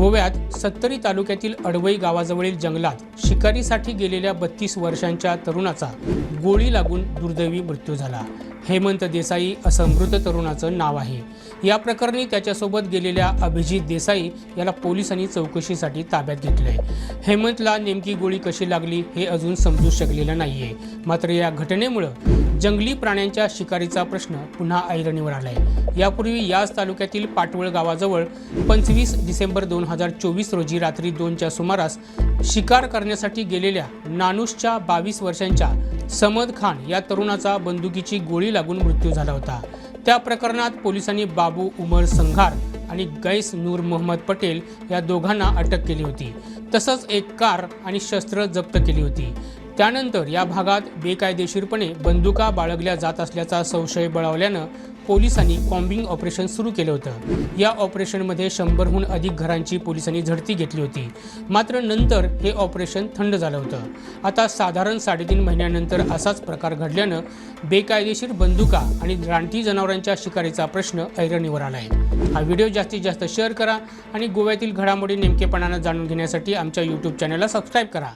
गोव्यात सत्तरी तालुक्यातील अडवई गावाजवळील जंगलात शिकारीसाठी गेलेल्या बत्तीस वर्षांच्या तरुणाचा गोळी लागून दुर्दैवी मृत्यू झाला. हेमंत देसाई असं मृत तरुणाचं नाव आहे. या प्रकरणी त्याच्यासोबत गेलेल्या अभिजित देसाई याला पोलिसांनी चौकशीसाठी ताब्यात घेतलंय. हेमंतला नेमकी गोळी कशी लागली हे अजून समजू शकलेलं नाहीये. मात्र या घटनेमुळं जंगली प्राण्यांच्या शिकारीचा प्रश्न पुन्हा ऐरणीवर आलाय. यापूर्वी याच तालुक्यातील पाटवळ गावाजवळ पंचवीस डिसेंबर दोन हजार चोवीस रोजी रात्री दोनच्या सुमारास शिकार करण्यासाठी गेलेल्या नानुसच्या बावीस वर्षांच्या समद खान या तरुणाचा बंदुकीची गोळी लागून मृत्यू झाला होता. त्या प्रकरणात पोलिसांनी बाबू उमर संघार आणि गैस नूर मोहम्मद पटेल या दोघांना अटक केली होती. तसंच एक कार आणि शस्त्र जप्त केली होती. त्यानंतर या भागात बेकायदेशीरपणे बंदुका बाळगल्या जात असल्याचा संशय बळावल्यानं पोलिसांनी कॉम्बिंग ऑपरेशन सुरू केलं होतं. या ऑपरेशनमध्ये शंभरहून अधिक घरांची पोलिसांनी झडती घेतली होती. मात्र नंतर हे ऑपरेशन थंड झालं होतं. आता साधारण साडेतीन महिन्यानंतर असाच प्रकार घडल्यानं बेकायदेशीर बंदुका आणि रानटी जनावरांच्या शिकारीचा प्रश्न ऐरणीवर आला आहे हा व्हिडिओ जास्तीत जास्त शेअर करा आणि गोव्यातील घडामोडी नेमकेपणानं जाणून घेण्यासाठी आमच्या यूट्यूब चॅनलला सबस्क्राईब करा.